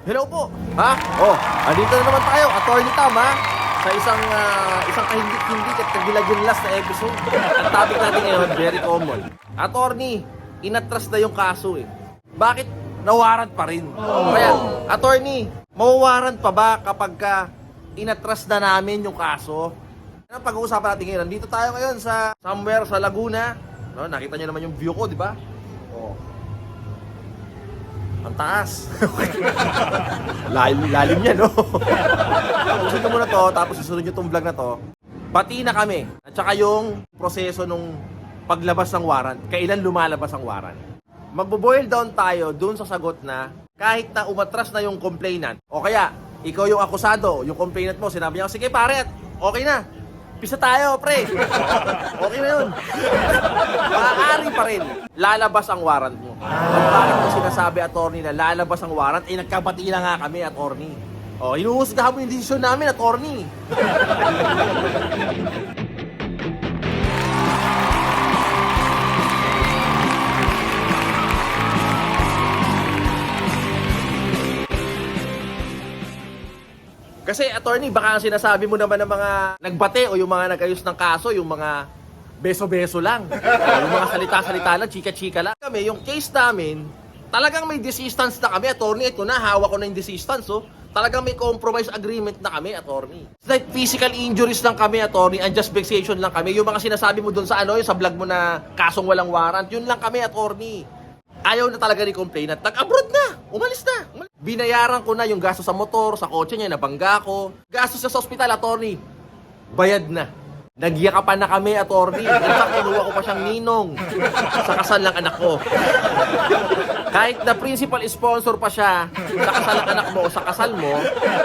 Hello po. Ha? Oh, andito na naman tayo. Attorney Tam, ha? Sa isang ah, isang kahindik-hindik at kagilagilas na episode. Ang topic natin ngayon, very common. Attorney, inatras na yung kaso eh. Bakit nawarant pa rin? Kaya, attorney, mawawarant pa ba kapag ka inatras na namin yung kaso? Ang pag-uusapan natin ngayon. Nandito tayo ngayon sa somewhere sa Laguna. No, nakita niyo naman yung view ko, di ba? Ang taas. lalim, lalim yan, no? Tapusin ko muna to, tapos susunod nyo tong vlog na to. Pati na kami. At saka yung proseso nung paglabas ng warrant. Kailan lumalabas ang warrant. Magbo-boil down tayo dun sa sagot na kahit na umatras na yung complainant, o kaya ikaw yung akusado, yung complainant mo, sinabi niya, sige pare, okay na. Pisa tayo, pre. Okay na yun. Maaari pa rin. Lalabas ang warrant mo. At bakit mo sinasabi, attorney, na lalabas ang warrant? Eh, nagkabati na nga kami, attorney. Oh, hinuhusgahan mo yung desisyon namin, attorney. Kasi attorney, baka ang sinasabi mo naman ng mga nagbate o yung mga nagayos ng kaso, yung mga beso-beso lang. O yung mga salita-salita lang, chika-chika lang. Kami, yung case namin, talagang may desistance na kami, attorney. Ito na, hawak ko na yung desistance, oh. Talagang may compromise agreement na kami, attorney. It's like physical injuries lang kami, attorney, and just vexation lang kami. Yung mga sinasabi mo dun sa ano, yung sa vlog mo na kasong walang warrant, yun lang kami, attorney. Ayaw na talaga ni complainant. Nag-abroad na. Umalis na. Umalis. Binayaran ko na yung gasto sa motor, sa kotse niya, nabangga ko. Gastos sa hospital, attorney. Bayad na. Nagyakapan na kami, attorney. Fact, kinuha ko pa siyang ninong. Sa kasal ng anak ko. Kahit na principal sponsor pa siya sa kasal ng anak mo o sa kasal mo,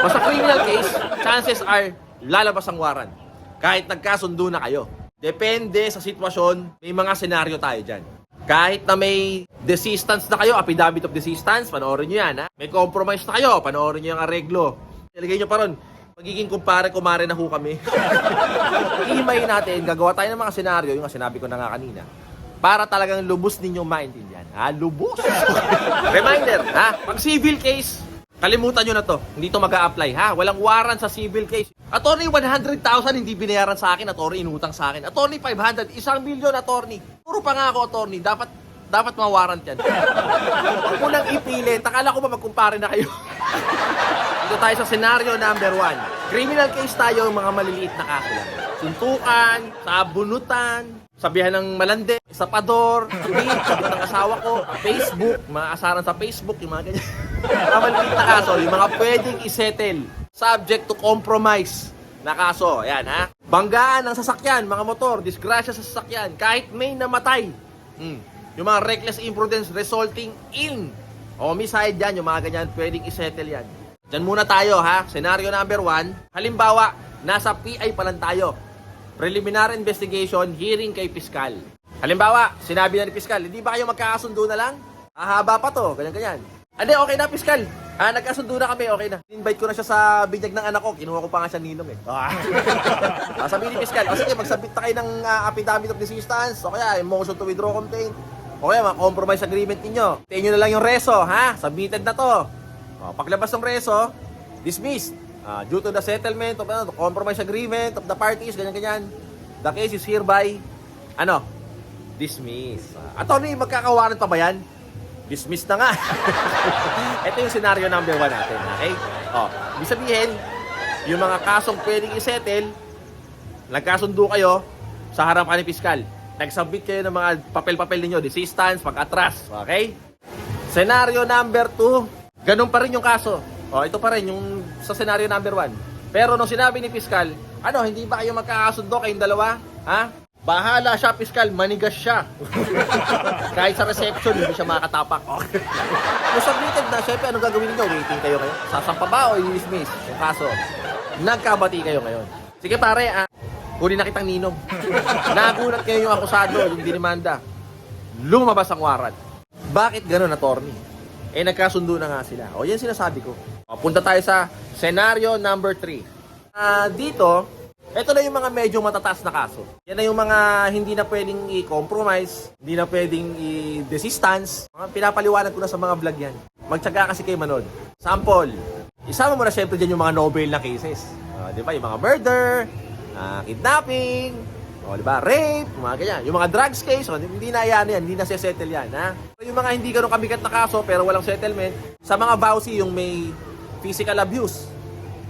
sa criminal case, chances are lalabas ang warrant. Kahit nagkasundo na kayo. Depende sa sitwasyon, may mga senaryo tayo dyan. Kahit na may desistance na kayo, affidavit of desistance, panoorin nyo yan, ha? May compromise na kayo, panoorin nyo yung areglo. Ilagay nyo pa ron, magiging kumpare, kumare na ho kami. Ihimayin natin, gagawa tayo ng mga senaryo, yung sinabi ko na nga kanina, para talagang lubos ninyong maintindihan. Ha? Lubos! Reminder, ha? Pag civil case, kalimutan nyo na to. Hindi to mag apply ha? Walang warrant sa civil case. Attorney, 100,000 hindi binayaran sa akin. Attorney, inutang sa akin. Attorney, 500. Isang milyon, attorney. Puro pa nga ako, attorney. Dapat, dapat ma-warrant yan. Huwag mo nang ipilit. Akala ko ba magkumpare na kayo? Dito tayo sa scenario number one. Criminal case tayo, mga maliliit na kaso. Suntukan, sabunutan, sabihan ng malandi, sapador, sabit, sabit ng asawa ko, Facebook, mga sa Facebook, yung mga ganyan. mga maliliit na kaso, yung mga pwedeng isettle, subject to compromise na kaso. Ayan ha. Banggaan ng sasakyan, mga motor, disgrasya sa sasakyan, kahit may namatay. Hmm. Yung mga reckless imprudence resulting in homicide yan, yung mga ganyan, pwedeng isettle yan. Diyan muna tayo ha. Scenario number one. Halimbawa, nasa PI pa lang tayo. Preliminary investigation, hearing kay Piskal. Halimbawa, sinabi na ni Piskal, hindi ba kayo magkakasundo na lang? Ahaba pa to, ganyan-ganyan. Hindi, okay na, Piskal. Ah, nagkasundo na kami, okay na. Invite ko na siya sa binyag ng anak ko. Kinuha ko pa nga siya ninong eh. Ah. ah, sabi ni Piskal, oh, sige, magsabit na kayo ng ah, affidavit of desistance. O kaya, motion to withdraw complaint. O kaya, mga compromise agreement ninyo. Tayo nyo na lang yung reso, ha? Submitted na to. O, paglabas ng reso, dismissed. Ah, due to the settlement of the compromise agreement of the parties, ganyan-ganyan. The case is hereby, ano, dismissed. Ah, attorney, magkakawaran pa ba yan? Dismissed na nga. Ito yung scenario number one natin, okay? O, ibig sabihin, yung mga kasong pwedeng isettle, nagkasundo kayo sa harapan ni Piskal. Nag-submit kayo ng mga papel-papel ninyo, desistance, pag-atras, okay? Scenario number two, ganun pa rin yung kaso. O, ito pa rin yung sa scenario number one. Pero nung sinabi ni Piskal, ano, hindi ba kayo magkakasundo kayong dalawa? Ha? Bahala siya, Piskal, manigas siya. Kahit sa reception, hindi siya makatapak. Okay. Kung submitted na, syempre, anong gagawin niyo? Waiting kayo ngayon? Sasampa ba o i-dismiss yung kaso? Nagkabati kayo ngayon. Sige pare, ah, kunin na kitang ninong. Nagulat kayo yung akusado, yung dinimanda. Lumabas ang warrant. Bakit ganun, attorney? Eh, nagkasundo na nga sila. O, yan sinasabi ko. O, punta tayo sa scenario number 3. Ah, dito, ito na yung mga medyo matataas na kaso. Yan na yung mga hindi na pwedeng i-compromise, hindi na pwedeng i-desistance. Mga pinapaliwanag ko na sa mga vlog yan. magtyaga kasi kayo manood. Sample, isama mo na syempre dyan yung mga Nobel na cases. Ah, di ba? Yung mga murder, ah, kidnapping, o, di ba? Rape, mga ganyan. Yung mga drugs case, o, hindi na yan yan, hindi na settle yan, ha? Yung mga hindi ganun kabigat na kaso pero walang settlement, sa mga bawsi yung may physical abuse,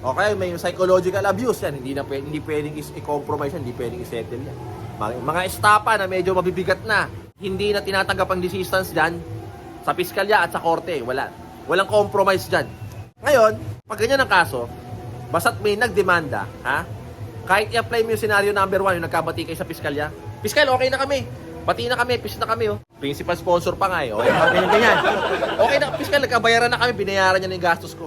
Okay, may psychological abuse yan. Hindi na pwedeng, hindi pwedeng is- i-compromise yan, hindi pwedeng i-settle yan. Mga, mga estapa na medyo mabibigat na, hindi na tinatanggap ang desistance dyan sa piskalya at sa korte. Wala. Walang compromise dyan. Ngayon, pag ganyan ang kaso, basta't may nagdemanda, ha? Kahit i-apply mo yung scenario number one, yung nagkabati kayo sa piskalya, piskal, okay na kami. Bati na kami, pis na kami, oh. Principal sponsor pa nga, eh. Okay, ganyan, ganyan. Okay na, piskal, nagkabayaran na kami, binayaran niya na yung gastos ko.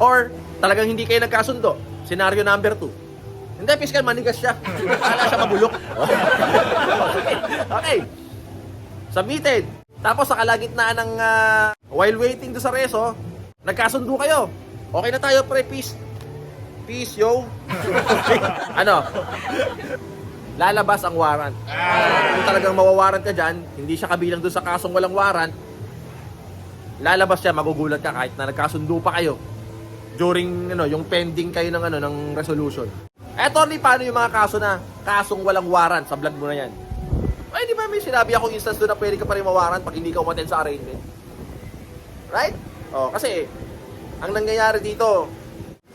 Or, talagang hindi kayo nagkasundo. Scenario number two. Hindi, piskal, manigas siya. Kala siya mabulok. okay. okay. Submitted. Tapos sa kalagitnaan ng ah, while waiting do sa reso, nagkasundo kayo. Okay na tayo, pre, peace. Peace, yo. ano? Lalabas ang warrant. Kung talagang mawawarrant ka dyan, hindi siya kabilang doon sa kasong walang warrant, lalabas siya, magugulat ka kahit na nagkasundo pa kayo during ano, yung pending kayo ng ano ng resolution. Eto ni paano yung mga kaso na kasong walang warrant sa vlog mo na yan. Ay, di ba may sinabi akong instance doon na pwede ka pa rin mawaran pag hindi ka umaten sa arraignment? Right? Oh, kasi ang nangyayari dito,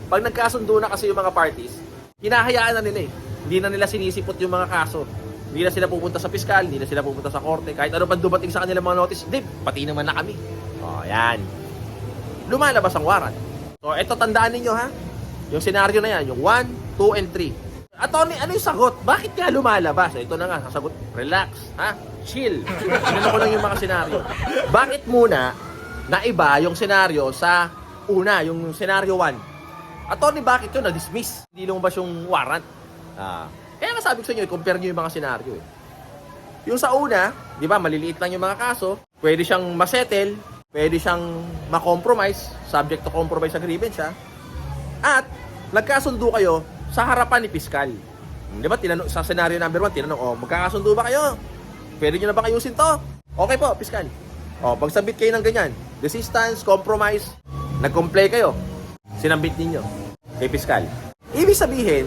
pag nagkasundo na kasi yung mga parties, hinahayaan na nila eh. Hindi na nila sinisipot yung mga kaso. Hindi na sila pupunta sa piskal, hindi na sila pupunta sa korte. Kahit ano pa dumating sa kanilang mga notice, di, pati naman na kami. Oh, yan. Lumalabas ang warrant. So, eto tandaan ninyo ha. Yung senaryo na yan, yung 1, 2, and 3. Attorney, ano yung sagot? Bakit nga lumalabas? Ito na nga, sasagot. Relax, ha? Chill. Ginano ko lang yung mga senaryo. Bakit muna naiba yung senaryo sa una, yung senaryo 1? Attorney, bakit yun na-dismiss? Hindi lumabas yung warrant. Ah, kaya nga sabi ko sa inyo, compare nyo yung mga senaryo eh. Yung sa una, di ba, maliliit lang yung mga kaso, pwede siyang masettle, pwede siyang makompromise, subject to compromise agreement siya, at nagkasundo kayo sa harapan ni piskal. Di ba, tinanong, sa scenario number 1, tinanong, oh, magkakasundo ba kayo? Pwede nyo na ba ayusin to? Okay po, piskal. Oh, pag submit kayo ng ganyan, desistance, compromise, nag-comply kayo, sinambit ninyo kay piskal. Ibig sabihin,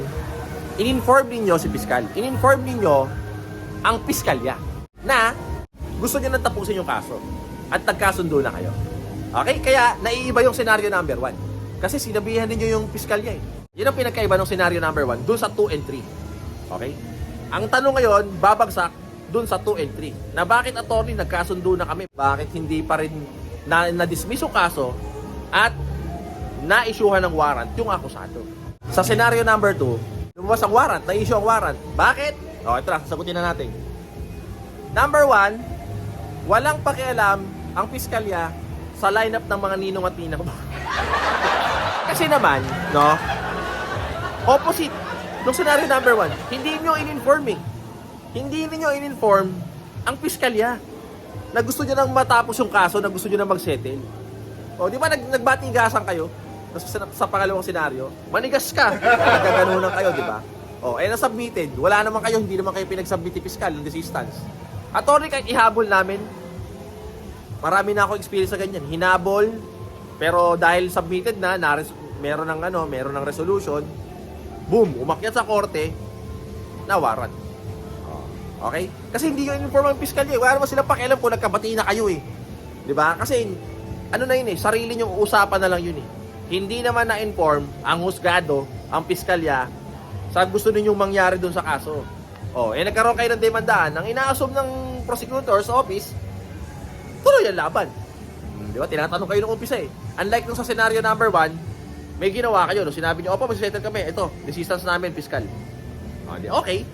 in-inform ninyo si piskal. In-inform ninyo ang piskalya na gusto niya nang tapusin yung kaso at nagkasundo na kayo. Okay? Kaya naiiba yung scenario number 1. Kasi sinabihan ninyo yung piskalya eh. Yun ang pinagkaiba ng scenario number 1 dun sa 2 and 3. Okay? Ang tanong ngayon, babagsak dun sa 2 and 3. Na bakit attorney nagkasundo na kami? Bakit hindi pa rin na, na-dismiss yung kaso at na-issuehan ng warrant yung akusado? Sa scenario number 2, lumabas ang warrant, na-issue ang warrant. Bakit? O, ito na, sasagutin na natin. Number 1, walang pakialam ang piskalya sa lineup ng mga ninong at ninang. Kasi naman, no? Opposite nung scenario number 1, hindi nyo in-inform eh. Hindi niyo in-inform ang piskalya na gusto nyo nang matapos yung kaso, na gusto nyo nang mag-settle. O, di ba nag nagbatigasan kayo? Sa, sa pangalawang senaryo, manigas ka. Nagkaganunan kayo, di ba? O, eh na-submitted. Wala naman kayo, hindi naman kayo pinag-submit ni piskal ng desistance. Attorney, ihabol namin, marami na ako experience sa ganyan. Hinabol, pero dahil submitted na, na meron ng ano, meron ng resolution, boom, umakyat sa korte, na warrant. Oh, Okay? Kasi hindi yung inform ang piskal eh. Wala naman sila pakialam kung nagkabati na kayo eh. 'Di ba? Kasi ano na yun eh, sarili nyong usapan na lang yun eh. Hindi naman na-inform ang husgado, ang piskalya, sa gusto ninyong mangyari doon sa kaso. Oh, eh nagkaroon kayo ng demandaan, ang ina-assume ng prosecutor sa office, tuloy ang laban. Hmm, Di ba? Tinatanong kayo ng umpisa eh. Unlike nung sa scenario number 1, may ginawa kayo. No? Sinabi niyo, opo, mag-settle kami. Ito, desistance namin, fiscal. Oh, di, okay.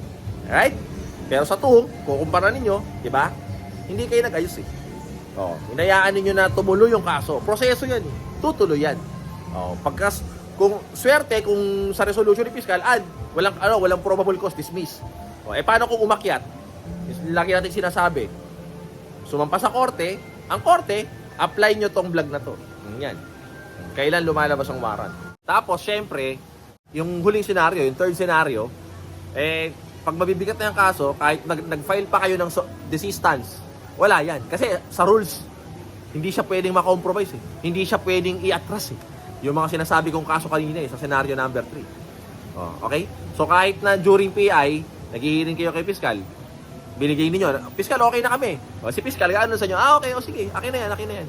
Right? Pero sa 2, kukumpara ninyo, di ba? Hindi kayo nag-ayos eh. Oh, hinayaan ninyo na tumuloy yung kaso. Proseso yan eh. Tutuloy yan. Oh, pagkas kung swerte kung sa resolution ni fiscal ad walang ano walang probable cause dismiss. Oh, eh paano kung umakyat? Lagi natin sinasabi. Sumampa sa korte, ang korte apply nyo tong vlog na to. Yan. Kailan lumalabas ang warrant. Tapos syempre, yung huling senaryo, yung third senaryo, eh pag mabibigat na yung kaso, kahit nag- nag-file pa kayo ng so- desistance, wala yan. Kasi sa rules, hindi siya pwedeng makompromise eh. Hindi siya pwedeng i-atras eh. Yung mga sinasabi kong kaso kanina eh, sa scenario number 3. Oh, okay? So kahit na during PI, naghihiling kayo kay Piskal, binigay ninyo, Piskal, okay na kami. O si Piskal, ano sa inyo? Ah, okay, o sige, akin na yan, akin na yan.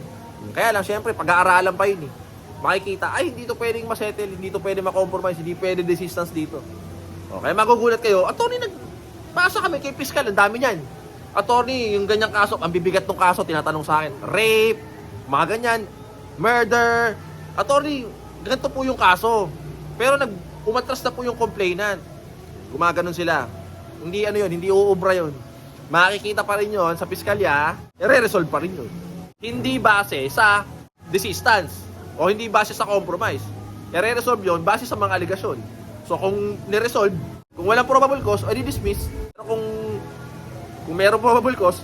Kaya lang, syempre, pag-aaralan pa yun eh. Makikita, ay, hindi to pwedeng masettle, hindi to pwedeng makompromise, hindi pwede desistance dito. O, kaya magugulat kayo, attorney, nag, pasa kami kay Piskal, ang dami niyan. Attorney, yung ganyang kaso, ang bibigat ng kaso, tinatanong sa akin, rape, mga ganyan, murder. Attorney, ganito po yung kaso. Pero nag, umatras na po yung complainant. Gumaganon sila. Hindi ano yun, hindi uubra yun. Makikita pa rin yun sa piskalya, i-resolve pa rin yun. Hindi base sa desistance o hindi base sa compromise. I-resolve yun base sa mga aligasyon. So kung ni-resolve, kung walang probable cause, o di-dismiss. Pero kung kung meron probable cause,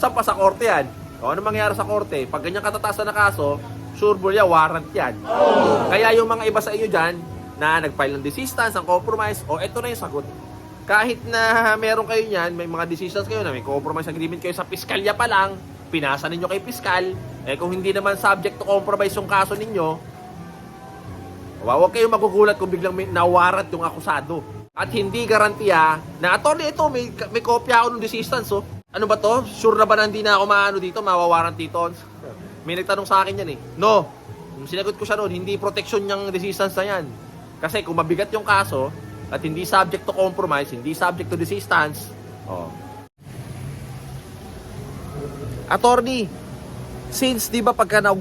sampa sa korte yan. O ano mangyari sa korte? Pag ganyan katatasan na kaso, sure yan, warrant yan. Kaya yung mga iba sa inyo dyan, na nag-file ng desistance, ng compromise, o eto na yung sagot. Kahit na meron kayo niyan, may mga desistance kayo na may compromise agreement kayo sa piskalya pa lang, pinasa ninyo kay piskal, eh kung hindi naman subject to compromise yung kaso ninyo, Huwag kayong magugulat kung biglang may nawarat yung akusado. At hindi garantiya na, attorney, ito, may, may kopya ako ng desistance, oh. Ano ba to? Sure na ba na hindi na ako maano dito, mawawaran dito? May nagtanong sa akin yan eh. No. Yung Sinagot ko siya noon, hindi protection yung desistance na yan. Kasi kung mabigat yung kaso, at hindi subject to compromise, hindi subject to desistance, oh. Attorney, since di ba pagka na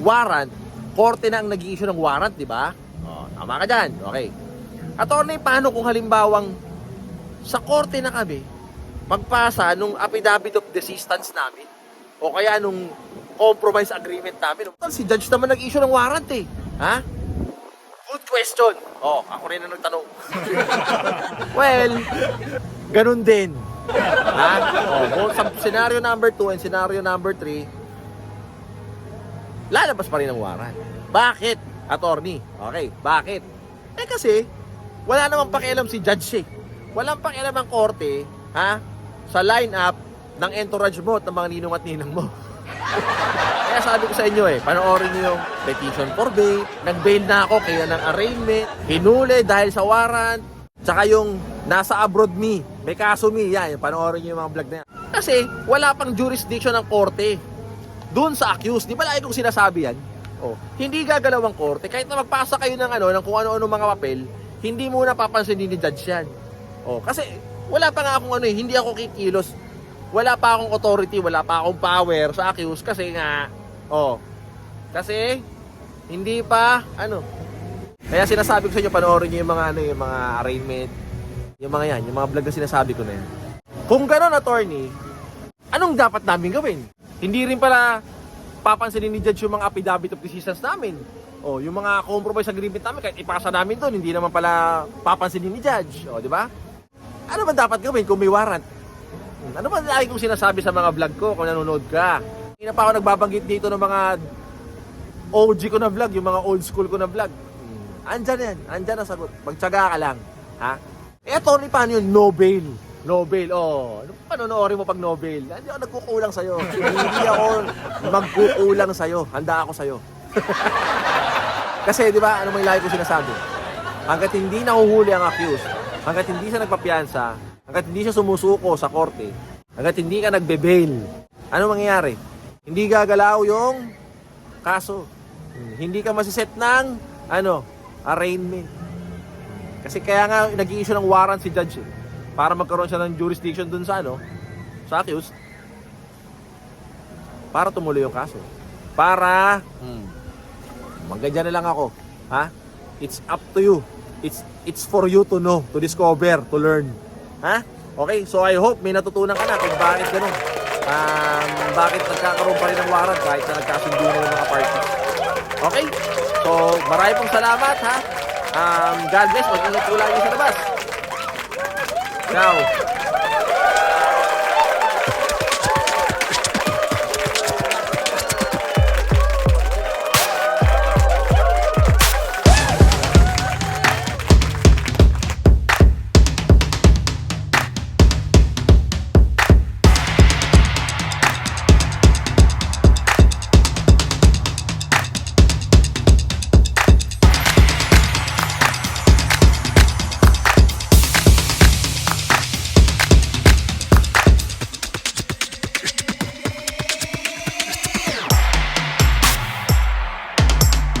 warrant, korte na ang nag-i-issue ng warrant, di ba? Oh, tama ka dyan. Okay. Attorney, paano kung halimbawang sa korte na kami, magpasa nung affidavit of desistance namin, o kaya nung compromise agreement namin, si judge naman nag-issue ng warrant eh. Ha? Good question. Oh, ako rin ang nagtanong. well, ganun din. Ha? Oh, sa scenario number 2 and scenario number 3, lalabas pa rin ang warrant. Bakit? Attorney. Okay, bakit? Eh kasi, wala namang pakialam si judge eh. Walang pakialam ang korte, ha? Sa line-up ng entourage mo at ng mga ninong at ninang mo. Kaya sabi ko sa inyo eh, panoorin niyo yung petition for bail, nag-bail na ako kaya ng arraignment, hinuli dahil sa warrant, tsaka yung nasa abroad me, may kaso me, yan, yung panoorin niyo yung mga vlog na yan. Kasi wala pang jurisdiction ng korte doon sa accused. Di ba lagi kong sinasabi yan? Oh, hindi gagalaw ang korte. Kahit na magpasa kayo ng ano, ng kung ano-ano mga papel, hindi muna papansinin ni judge yan. Oh, kasi wala pa nga akong ano eh, hindi ako kikilos. Wala pa akong authority, wala pa akong power sa accused kasi nga, oh, kasi hindi pa, ano, kaya sinasabi ko sa inyo, panoorin niyo yung mga, ano, yung mga arraignment, yung mga yan, yung mga vlog na sinasabi ko na yan. Kung gano'n, attorney, anong dapat namin gawin? Hindi rin pala papansinin ni Judge yung mga affidavit of desistance namin. O, yung mga compromise agreement namin, kahit ipasa namin doon, hindi naman pala papansinin ni Judge. O, di ba? Ano ba dapat gawin kung may warrant? Ano ba lagi kong sinasabi sa mga vlog ko kung nanonood ka? Hindi na pa ako nagbabanggit dito ng mga OG ko na vlog, yung mga old school ko na vlog. Andyan yan, andyan ang sagot. Magtsaga ka lang. Ha? Eh, attorney, paano yun? No bail. No bail. Oh, ano panonoorin mo pag no bail? Hindi ako nagkukulang sa'yo. Hindi ako magkukulang sa'yo. Handa ako sa'yo. Kasi, di ba, ano may lagi ko sinasabi? Hanggat hindi nahuhuli ang accused, hanggat hindi siya nagpapiyansa, hanggat hindi siya sumusuko sa korte, hanggat hindi ka nagbe-bail, ano mangyayari? Hindi gagalaw yung kaso. Hindi ka masiset ng, ano, arraignment. Kasi kaya nga nag-i-issue ng warrant si judge eh, para magkaroon siya ng jurisdiction dun sa ano, sa accused. Para tumuloy yung kaso. Para, hmm, magganyan na lang ako. Ha? It's up to you. It's it's for you to know, to discover, to learn. Ha? Okay, so I hope may natutunan ka na kung bakit ganun. Um, bakit nagkakaroon pa rin ng warrant kahit na nagkasundo na yung mga parties. Okay? So, marami pong salamat ha. Um, God bless. Mag-ingat po lagi sa labas. Ciao.